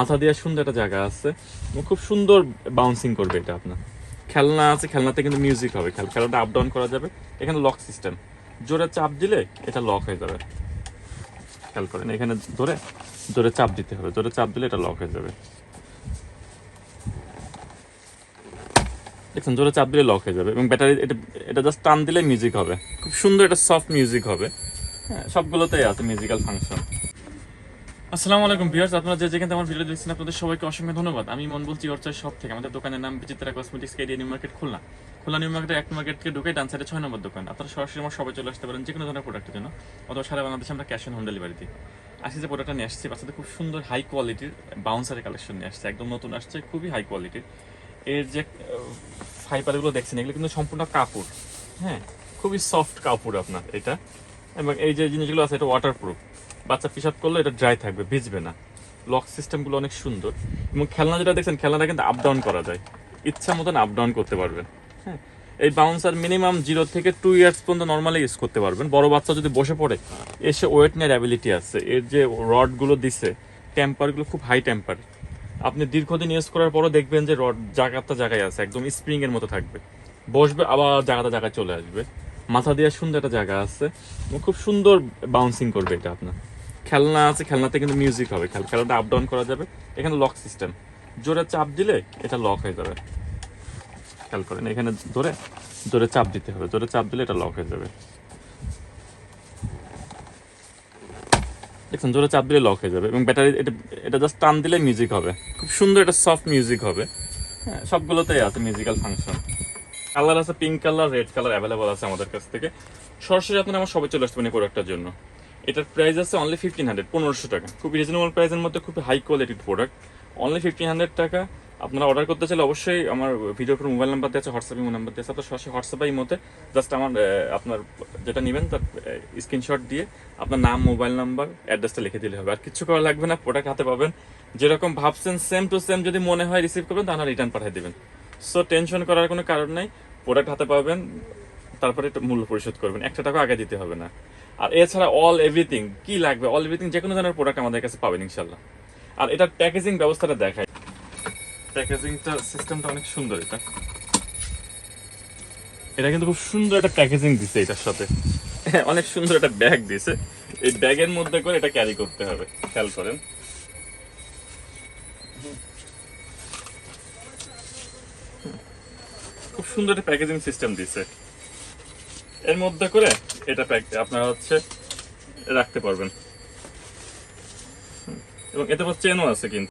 মাথা দেওয়ার সুন্দর একটা জায়গা আছে। খুব সুন্দর বাউন্সিং করবে এটা আপনার। খেলনা আছে, খেলনাতে কিন্তু মিউজিক হবে। খেল- খেলনাটা আপ ডাউন করা যাবে। এখানে লক সিস্টেম জোরে চাপ দিলে এটা লক হয়ে যাবে। খেয়াল করেন, এখানে ধরে জোরে চাপ দিতে হবে। জোরে চাপ দিলে এটা লক হয়ে যাবে। দেখছেন, জোরে চাপ দিলে লক হয়ে যাবে। এবং ব্যাটারি এটা এটা জাস্ট টান দিলে মিউজিক হবে। খুব সুন্দর একটা সফট মিউজিক হবে। হ্যাঁ সবগুলোতেই আছে মিউজিক্যাল ফাংশন আসসালামু আলাইকুম ভিউয়ার্স, আপনারা যে যেখানে আমার ভিডিও দেখছেন, আপনাদের সবাইকে অসংখ্য ধন্যবাদ। আমি মন বলছি অর্চার শপ থেকে আমাদের দোকানের নাম Bichitra cosmetics KDA new market Khulna. Khulna new market এক মার্কেট থেকে ঢুকে ডান সাইডে ছয় নম্বর দোকান। আপনারা সরাসরি আমার সবাই চলে আসতে পারেন যে কোনো ধরনের প্রোডাক্টের জন্য, অথবা সারা বাংলাদেশে আমরা ক্যাশ অন হোম ডেলিভারি দিই। আজকে যে প্রোডাক্টটা নিয়ে আসছি, বাচ্চাদের খুব সুন্দর হাই কোয়ালিটির বাউন্সারের কালেকশন নিয়ে আসছে, একদম নতুন আসছে, খুবই হাই কোয়ালিটির এর যে ফাইবারগুলো দেখছেন, এগুলো কিন্তু সম্পূর্ণ কাপড় হ্যাঁ? খুবই সফট কাপড় আপনার, এটা। এবং এই যে জিনিসগুলো আছে, এটা ওয়াটারপ্রুফ বাচ্চা পিসাব করলে এটা ড্রাই থাকবে, ভিজবে না। লক সিস্টেমগুলো অনেক সুন্দর। এবং খেলনা যেটা দেখছেন, খেলনাটা কিন্তু আপ ডাউন করা যায়। ইচ্ছা মতন আপ ডাউন করতে পারবেন। হ্যাঁ এই বাউন্সার মিনিমাম জিরো থেকে টু ইয়ার্স পর্যন্ত নর্মালি ইউজ করতে পারবেন। বড় বাচ্চা যদি বসে পড়ে, এসে ওয়েট নেওয়ার অ্যাবিলিটি আছে। এর যে রডগুলো দিছে টেম্পারগুলো খুব হাই টেম্পার আপনি দীর্ঘদিন ইউজ করার পরও দেখবেন যে রড জায়গাটা জায়গায় আছে, একদম স্প্রিং এর মতো থাকবে। বসবে আবার জায়গাটা জায়গায় চলে আসবে। মাথা দেওয়ার সুন্দর একটা জায়গা আছে। খুব সুন্দর বাউন্সিং করবে এটা আপনার। খেলনা আছে, খেলনাতে কিন্তু মিউজিক হবে। খেল খেলাটা আপ ডাউন করা যাবে। এখানে লক সিস্টেম জোরে চাপ দিলে এটা লক হয়ে যাবে। খেয়াল করেন, এখানে ধরে, জোরে চাপ দিতে হবে। জোরে চাপ দিলে এটা লক হয়ে যাবে। দেখছেন, জোরে চাপ দিলে লক হয়ে যাবে। এবং ব্যাটারি এটা এটা জাস্ট টান দিলে মিউজিক হবে। খুব সুন্দর একটা সফট মিউজিক হবে। হ্যাঁ সবগুলোতেই আছে মিউজিক্যাল ফাংশন কালার আছে pink colour red colour available আছে আমাদের কাছ থেকে। সরাসরি আপনারা আমার সবাই চলে এই প্রোডাক্টটার জন্য। এটার প্রাইস আছে অনলি ফিফটিন হান্ড্রেড পনেরোশো টাকা। খুব রিজনেবল প্রাইসের মধ্যে খুব হাই কোয়ালিটির প্রোডাক্ট অনলি ফিফটিন হান্ড্রেড টাকা। আপনারা অর্ডার করতে চাইলে অবশ্যই আমার ভিডিওর উপর মোবাইল নাম্বার দিয়ে আছে হোয়াটসঅ্যাপ ইমো নাম্বার দিয়ে আছে। আপনার সরাসরি হোয়াটসঅ্যাপ জাস্ট আমার আপনার যেটা নেবেন তার স্ক্রিনশট দিয়ে আপনার নাম মোবাইল নাম্বার অ্যাড্রেসটা লিখে দিলে হবে। আর কিছু করা লাগবে না প্রোডাক্ট হাতে পাবেন। যেরকম ভাবছেন সেম টু সেম যদি মনে হয় রিসিভ করবেন, তাহলে রিটার্ন পাঠিয়ে দেবেন। সো টেনশন করার কোনো কারণ নাই। প্রোডাক্ট হাতে পাবেন তারপরে মূল্য পরিশোধ করবেন। একটা টাকা আগে দিতে হবে না। আর এছাড়া অল এভরিথিং কি লাগবে? অল এভরিথিং যে কোনো ধরনের প্রোডাক্ট আমাদের কাছে পাবেন ইনশাল্লাহ আর এটার প্যাকেজিং ব্যবস্থাটা দেখায় প্যাকেজিংটা সিস্টেমটা অনেক সুন্দর এটা। এটা কিন্তু খুব সুন্দর একটা প্যাকেজিং দিছে এটার সাথে। হ্যাঁ, অনেক সুন্দর একটা ব্যাগ দিছে। এই ব্যাগের মধ্যে করে এটা ক্যারি করতে হবে। খেয়াল করেন। সুন্দর একটা প্যাকেজিং সিস্টেম দিছে এর মধ্যে করে এটা প্যাক আপনারা হচ্ছে রাখতে পারবেন। এবং এতে চেনও আছে কিন্তু